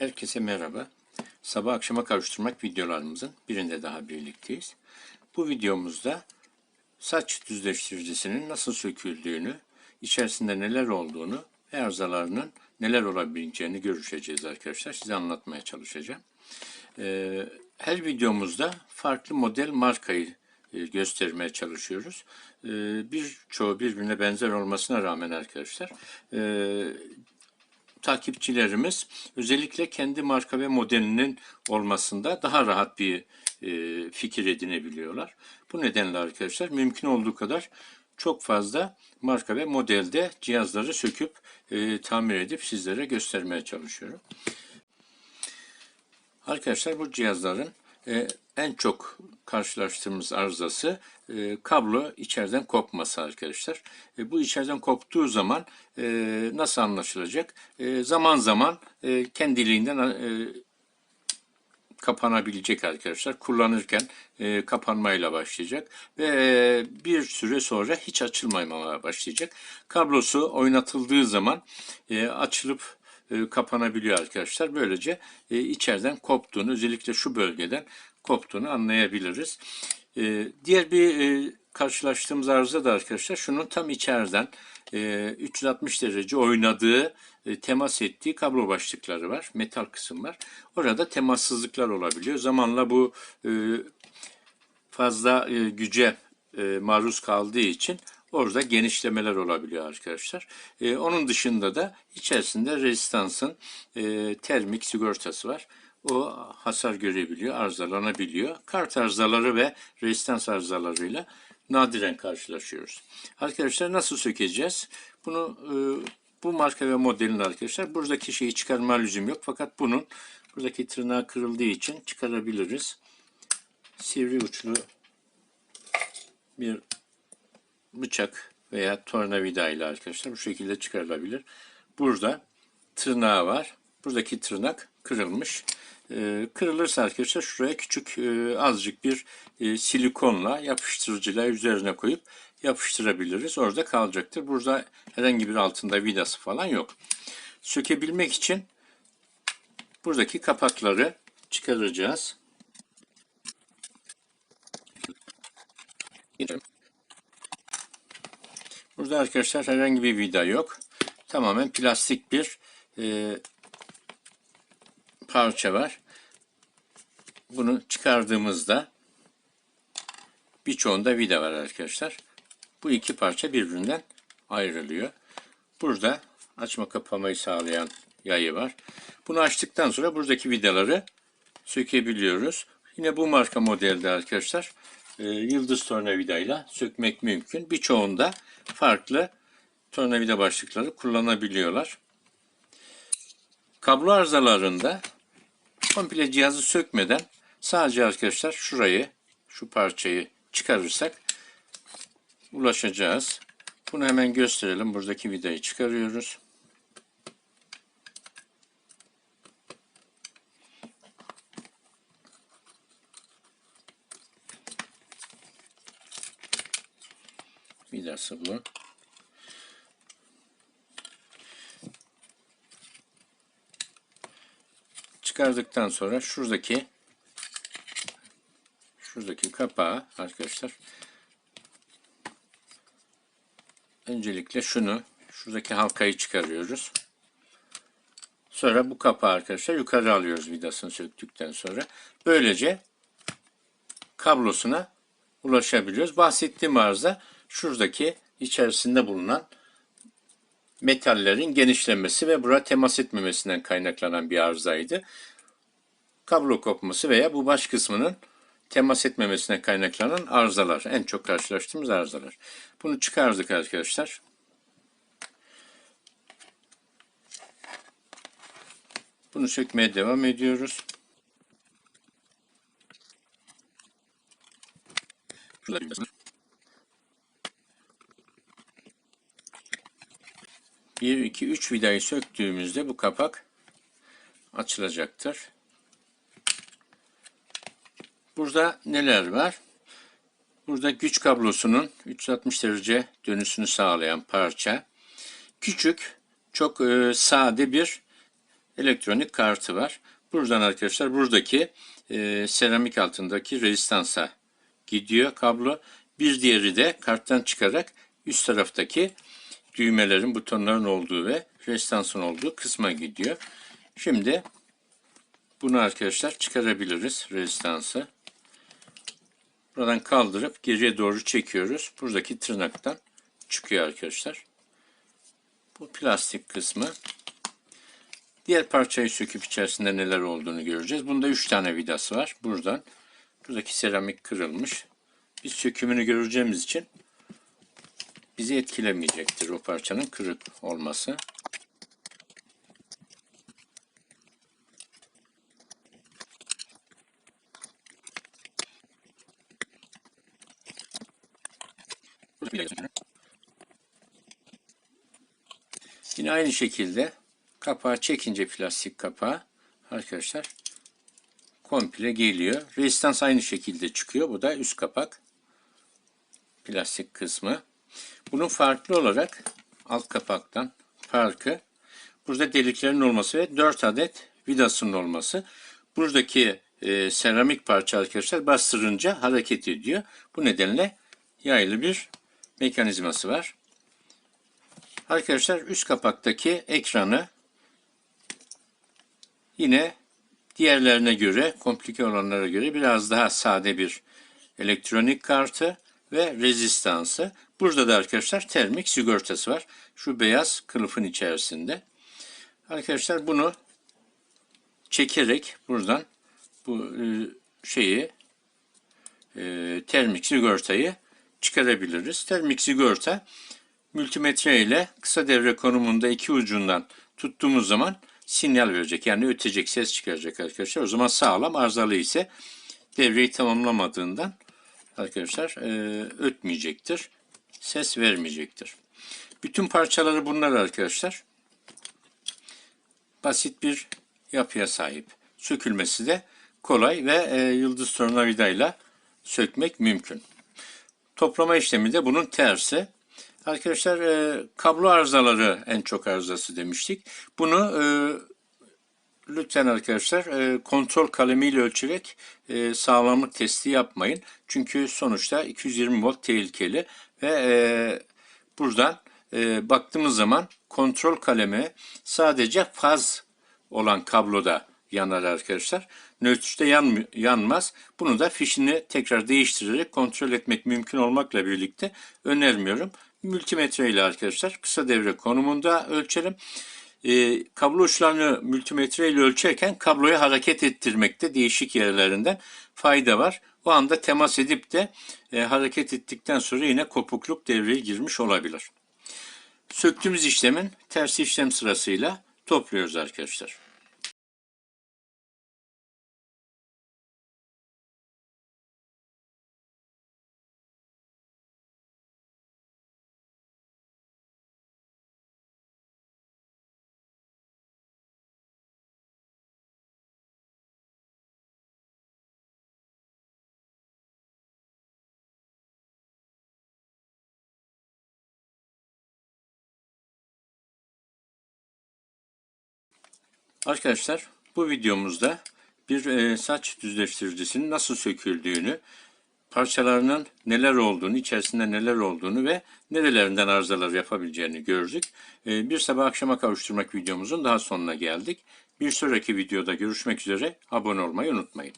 Herkese merhaba. Sabah akşama kavuşturmak videolarımızın birinde daha birlikteyiz. Bu videomuzda saç düzleştiricisinin nasıl söküldüğünü, içerisinde neler olduğunu ve arızalarının neler olabileceğini görüşeceğiz arkadaşlar. Size anlatmaya çalışacağım. Ee, her videomuzda farklı model markayı e, göstermeye çalışıyoruz. Ee, Birçoğu birbirine benzer olmasına rağmen arkadaşlar e, takipçilerimiz özellikle kendi marka ve modelinin olmasında daha rahat bir e, fikir edinebiliyorlar. Bu nedenle arkadaşlar mümkün olduğu kadar çok fazla marka ve modelde cihazları söküp e, tamir edip sizlere göstermeye çalışıyorum. Arkadaşlar bu cihazların e, en çok karşılaştığımız arızası e, kablo içeriden kopması arkadaşlar. E, bu içeriden koptuğu zaman nasıl anlaşılacak? Zaman zaman kendiliğinden kapanabilecek arkadaşlar. Kullanırken e, kapanmayla başlayacak ve bir süre sonra hiç açılmamaya başlayacak. Kablosu oynatıldığı zaman açılıp e, kapanabiliyor arkadaşlar. Böylece e, içeriden koptuğunu özellikle şu bölgeden koptuğunu anlayabiliriz. E, diğer bir e, karşılaştığımız arıza da arkadaşlar şunun tam içeriden e, 360 derece oynadığı, e, temas ettiği kablo başlıkları var. Metal kısım var. Orada temassızlıklar olabiliyor. Zamanla bu e, fazla e, güce e, maruz kaldığı için orada genişlemeler olabiliyor arkadaşlar. E, onun dışında da içerisinde rezistansın e, termik sigortası var. O hasar görebiliyor, arızalanabiliyor. Kart arızaları ve rezistans arızalarıyla nadiren karşılaşıyoruz. Arkadaşlar nasıl sökeceğiz? Bunu e, bu marka ve modelin arkadaşlar buradaki şeyi çıkarma lüzum yok. Fakat bunun buradaki tırnağı kırıldığı için çıkarabiliriz. Sivri uçlu bir bıçak veya tornavida ile arkadaşlar bu şekilde çıkarılabilir. Burada tırnağı var. Buradaki tırnak kırılmış. Ee, kırılırsa arkadaşlar şuraya küçük e, azıcık bir e, silikonla yapıştırıcıyla üzerine koyup yapıştırabiliriz. Orada kalacaktır. Burada herhangi bir altında vidası falan yok. Sökebilmek için buradaki kapakları çıkaracağız. Burada arkadaşlar herhangi bir vida yok. Tamamen plastik bir e, parça var. Bunu çıkardığımızda birçoğunda vida var arkadaşlar. Bu iki parça birbirinden ayrılıyor. Burada açma kapamayı sağlayan yayı var. Bunu açtıktan sonra buradaki vidaları sökebiliyoruz. Yine bu marka modelde arkadaşlar e, yıldız tornavidayla sökmek mümkün. Birçoğunda farklı tornavida başlıkları kullanabiliyorlar. Kablo arızalarında komple cihazı sökmeden sadece arkadaşlar şurayı, şu parçayı çıkarırsak ulaşacağız. Bunu hemen gösterelim. Buradaki vidayı çıkarıyoruz. Vidası bu. Çıkardıktan sonra şuradaki şuradaki kapağı arkadaşlar öncelikle şunu şuradaki halkayı çıkarıyoruz. Sonra bu kapağı arkadaşlar yukarı alıyoruz vidasını söktükten sonra. Böylece kablosuna ulaşabiliyoruz. Bahsettiğim arıza şuradaki içerisinde bulunan metallerin genişlemesi ve bura temas etmemesinden kaynaklanan bir arızaydı. Kablo kopması veya bu baş kısmının temas etmemesine kaynaklanan arızalar. En çok karşılaştığımız arızalar. Bunu çıkardık arkadaşlar. Bunu sökmeye devam ediyoruz. Bir, iki, üç vidayı söktüğümüzde bu kapak açılacaktır. Burada neler var? Burada güç kablosunun 360 derece dönüşünü sağlayan parça. Küçük, çok e, sade bir elektronik kartı var. Buradan arkadaşlar buradaki e, seramik altındaki rezistansa gidiyor kablo. Bir diğeri de karttan çıkarak üst taraftaki düğmelerin, butonların olduğu ve rezistansın olduğu kısma gidiyor. Şimdi bunu arkadaşlar çıkarabiliriz rezistansı. Buradan kaldırıp geriye doğru çekiyoruz. Buradaki tırnaktan çıkıyor arkadaşlar. Bu plastik kısmı. Diğer parçayı söküp içerisinde neler olduğunu göreceğiz. Bunda 3 tane vidası var. Buradan. Buradaki seramik kırılmış. Biz sökümünü göreceğimiz için bizi etkilemeyecektir o parçanın kırık olması. Yine aynı şekilde kapağı çekince plastik kapağı arkadaşlar komple geliyor. Rezistans aynı şekilde çıkıyor. Bu da üst kapak. Plastik kısmı. Bunun farklı olarak alt kapaktan farkı burada deliklerin olması ve 4 adet vidasının olması. Buradaki e, seramik parça arkadaşlar bastırınca hareket ediyor. Bu nedenle yaylı bir mekanizması var. Arkadaşlar üst kapaktaki ekranı yine diğerlerine göre, komplike olanlara göre biraz daha sade bir elektronik kartı ve rezistansı. Burada da arkadaşlar termik sigortası var. Şu beyaz kılıfın içerisinde. Arkadaşlar bunu çekerek buradan bu e, şeyi e, termik sigortayı çıkarabiliriz. Termik sigorta multimetre ile kısa devre konumunda iki ucundan tuttuğumuz zaman sinyal verecek. Yani ötecek, ses çıkaracak arkadaşlar. O zaman sağlam, arızalı ise devreyi tamamlamadığından arkadaşlar e, ötmeyecektir. Ses vermeyecektir. Bütün parçaları bunlar arkadaşlar. Basit bir yapıya sahip. Sökülmesi de kolay ve e, yıldız tornavidayla sökmek mümkün. Toplama işlemi de bunun tersi. Arkadaşlar e, kablo arızaları en çok arızası demiştik. Bunu e, lütfen arkadaşlar e, kontrol kalemiyle ölçerek e, sağlamlık testi yapmayın. Çünkü sonuçta 220 volt tehlikeli ve e, buradan e, baktığımız zaman kontrol kalemi sadece faz olan kabloda yanar arkadaşlar. Nötrçte yan, yanmaz. Bunu da fişini tekrar değiştirerek kontrol etmek mümkün olmakla birlikte önermiyorum. Multimetre ile arkadaşlar kısa devre konumunda ölçelim. E, kablo uçlarını multimetre ile ölçerken kabloyu hareket ettirmekte değişik yerlerinden fayda var. O anda temas edip de e, hareket ettikten sonra yine kopukluk devreye girmiş olabilir. Söktüğümüz işlemin ters işlem sırasıyla topluyoruz arkadaşlar. Arkadaşlar bu videomuzda bir e, saç düzleştiricisinin nasıl söküldüğünü, parçalarının neler olduğunu, içerisinde neler olduğunu ve nerelerinden arızalar yapabileceğini gördük. E, bir sabah akşama kavuşturmak videomuzun daha sonuna geldik. Bir sonraki videoda görüşmek üzere. Abone olmayı unutmayın.